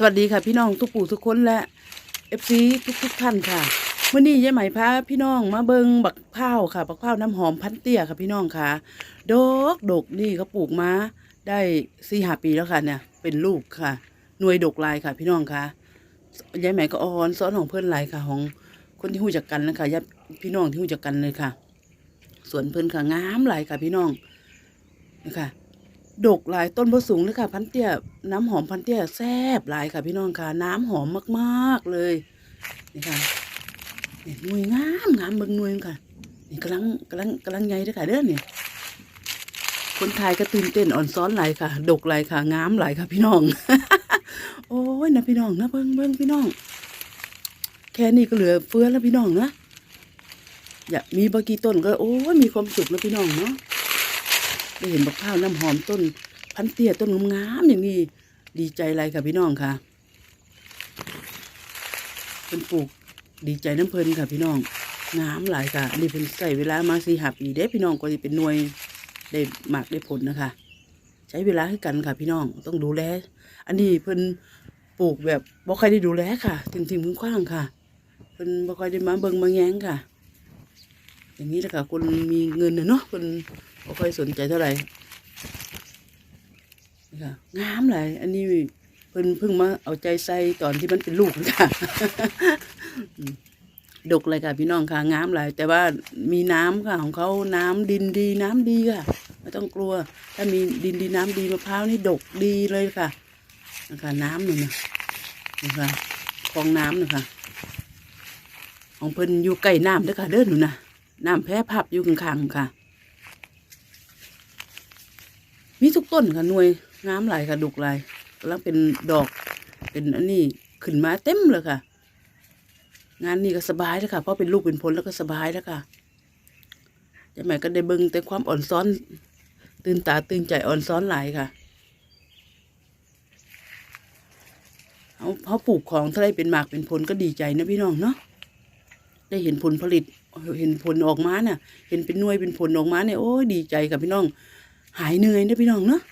สวัสดีค่ะพี่น้องทุกปู่ทุกคนและเอฟซีทุกทุกท่านค่ะเมื่อนี้ยายไหมพาพี่น้องมาเบิงบักเผาค่ะบักเผาน้ำหอมพันเตี้ยค่ะพี่น้องค่ะดอกดกนี่เขาปลูกมาได้สี่ห้าปีแล้วค่ะเนี่ยเป็นลูกค่ะ หน่วยดกลายค่ะ พี่น้องค่ะยายไหมก็อ่อนซ้อนของเพื่อนหลายค่ะ ของคนที่หู้จักกันนะคะญาติพี่น้องที่หู้จักกันเลยค่ะสวนเพื่อนค่ะงามหลายค่ะพี่น้องนะคะ ดกหลายต้นบสูงเลยค่ะ พันเตี้ยน้ำหอมพันเตี้ยแซ่บหลายค่ะ พี่น้องค่ะ น้ำหอมมากๆเลยนี่ค่ะนี่หน่วยงามงามเบิ่งหน่วยค่ะนี่กำลังกำลังกำลังใหญ่เด้วยค่ะเด้อเนี่ยคนไทยก็ตื่นเต้นอ่อนซ้อนหลายค่ะ ดกหลายค่ะงามหลายค่ะ พี่น้อง โอ้ยนะพี่น้องนะเบิ่งเบิ่งพี่น้อง แค่นี้ก็เหลือเฟือแล้วพี่น้องนะอยากมีบากี่ต้นก็โอ้ยมีความสุขแล้วพี่น้องเนาะ ได้เห็นบักข้าวน้ำหอมต้น พันเตี้ยต้นงามๆอย่างนี้ดีใจอะไรค่ะพี่น้องค่ะเป็นปลูกดีใจน้ำเพลินค่ะพี่น้องงามหลายค่ะอันนี้เป็นใส่เวลามาสี่หับปีเด้พี่น้องก็จะเป็นหน่วยได้หมากได้ผลนะคะ ใช้เวลาให้กันค่ะพี่น้องต้องดูแล อันนี้เพิ่นปลูกแบบบ่ค่อยได้ดูแลค่ะทิ้งทิ้งๆคว้างค่ะเพิ่นบ่ค่อยได้มาเบิ่งมาแย้งค่ะ อย่างนี้แหละค่ะคนมีเงินเนาะคน บ่ค่อยสนใจเท่าไหร่ค่ะงามหลายอันนี้เพิ่นเพิ่งมาเอาใจใส่ตอนที่มันเป็นลูกค่ะดกเลยค่ะพี่น้องค่ะงามหลายแต่ว่ามีน้ำค่ะของเขาน้ำดินดีน้ำดีค่ะไม่ต้องกลัว ถ้ามีดินดีน้ำดีมะพร้าวนี่ดกดีเลยค่ะนะคะน้ำหนึ่งนะนะคะคลองน้ำนะคะของเพิ่นอยู่ใกล้น้ำเด้อค่ะเด้อหนูนะน้ำแพ้พับอยู่ข้างๆค่ะ มีทุกต้นค่ะหน่วยงามหลายค่ะดุกหลายกำลังเป็นดอก เป็นอันนี้ขึ้นมาเต็มเลยค่ะ งานนี้ก็สบายแล้วค่ะ เพราะเป็นลูกเป็นผลแล้วก็สบายแล้วค่ะจะหมายก็ได้เบิ่งแต่ความอ่อนซ้อน ตื่นตาตื่นใจอ่อนซ้อนหลายค่ะเขาเขาปลูกของถ้าได้เป็นหมากเป็นผลก็ดีใจนะพี่น้องเนาะได้เห็นผลผลิต เห็นผลออกมาเนี่ยเห็นเป็นหน่วยเป็นผลออกมาเนี่ยโอ้ยดีใจกับพี่น้อง หายเหนื่อยนะพี่น้องเนาะ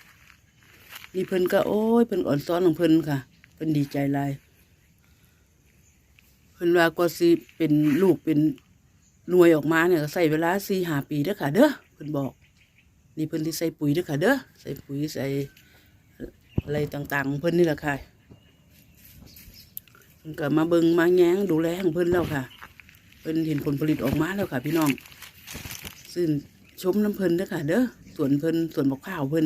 นี่เพิ่นก็โอ้ยเพิ่นอ่อนซ้อนของเพิ่นค่ะเพิ่นดีใจหลายเพิ่นว่าก็สิเป็นลูกเป็นหน่วยออกมาเนี่ยก็ใส่เวลาสี่หาปีเด้อค่ะเด้อเพิ่นบอก นี่เพิ่นที่ใส่ปุ๋ยเด้อค่ะเด้อใส่ปุ๋ยใส่อะไรต่างๆของเพิ่นนี่แหละค่ะเพิ่นก็มาเบิงมาแง้งดูแลของเพิ่นแล้วค่ะ เพิ่นเห็นผลผลิตออกมาแล้วค่ะ พี่น้องซึ่งชมน้ำเพิ่นเด้อค่ะเด้อ สวนเพิ่นสวนมะพร้าวเพิ่น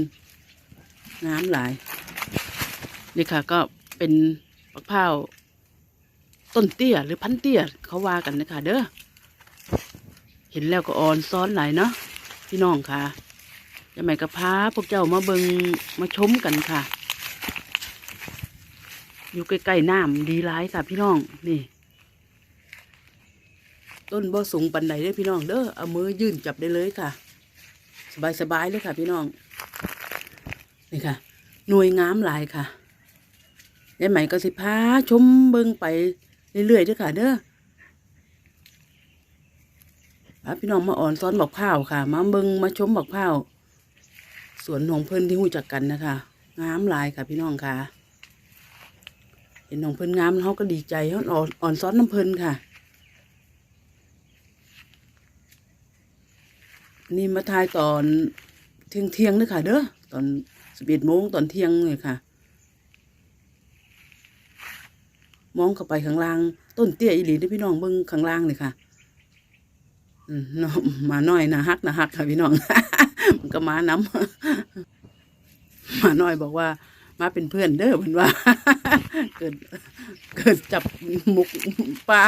งามหลาย นี่ค่ะ ก็เป็นมะพร้าวต้นเตี้ยหรือพันเตี้ยเขาว่ากันนะคะเด้อเห็นแล้วก็อ่อนซ้อนหลายเนาะพี่น้องค่ะจะไม่กระพาพวกเจ้ามาเบิงมาชมกันค่ะ อยู่ใกล้ๆน้ำดีร้ายค่ะพี่น้องนี่ ต้นบ่สูงปันใดเด้พี่น้องเด้อเอามือยื่นจับได้เลยค่ะ สบายสบายๆเลยค่ะ พี่น้อง นี่ค่ะ หน่วยงามหลายค่ะยายไหม่ก็สิพาชมเบิงไปเรื่อยๆด้อค่ะ เด้อพาพี่น้องมาอ่อนซ้อนบอกข้าวค่ะ มาเบิงมาชมบอกข้าวสวนของเพิ่นที่หูจักกันนะคะงามหลายค่ะ พี่น้องค่ะ เห็นของเพิ่นงามเขาก็ดีใจเขาอ่อนอ่อนซ้อนน้ำเพิ่นค่ะ นี่มาทายตอนเที่ยงเที่ยงๆเลยค่ะเด้อตอนสิบเอ็ดโมงตอนเที่ยงเลยค่ะ มองเข้าไปข้างล่าง ต้นเตี้ยอีหลีเด้อพี่น้องเบิ่งข้างล่างเลยค่ะมเนาหมาน้อยนะฮักนะฮักค่ะพี่น้อง มันก็มาน้ำมาน้อยบอกว่า มาเป็นเพื่อนเด้อเพิ่นว่า เกิดเกิดจับหมุกปลา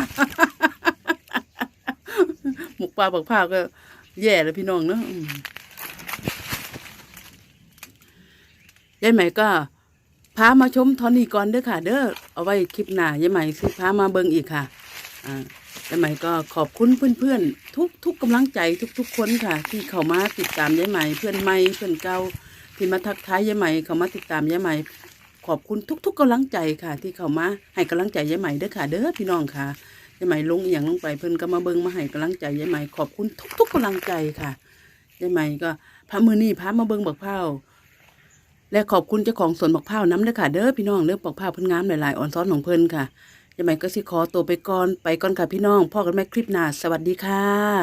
หมุกปลาบักพร้าก็ แย่แล้วพี่น้องเนาะยายใหม่ก็พามาชมทอนนี้ก่อนเด้อค่ะ เด้อเอาไว้คลิปหน้ายายใหม่สิพามาเบิ่งอีกค่ะอ่ายายใหม่ก็ขอบคุณเพื่อนๆ ทุกทุกกำลังใจทุก ๆ คนค่ะ ที่เข้ามาติดตามยายใหม่เพื่อนใหม่เพื่อนเก่าที่มาทักทายยายใหม่เข้ามาติดตามยายใหม่ขอบคุณทุก ๆกำลังใจค่ะ ที่เข้ามาให้กำลังใจยายใหม่เด้อค่ะ เด้อพี่น้องค่ะ ยายไหมลงอย่างลงไปเพิ่นก็มาเบิ้งมาให้กำลังใจยายไหมขอบคุณทุกๆกำลังใจค่ะยายไหมก็พามือนี่พามาเบิ้งบักเผาและขอบคุณเจ้าของสวนบักเผาน้ำเด้อค่ะ เด้อพี่น้องเด้อบักเผาเพิ่นงามหลายๆอ่อนซ้อนของเพิ่นค่ะยังไงก็สิขอตัวไปก่อนไปก่อนค่ะพี่น้องพ่อกันแม่คลิปหน้าสวัสดีค่ะ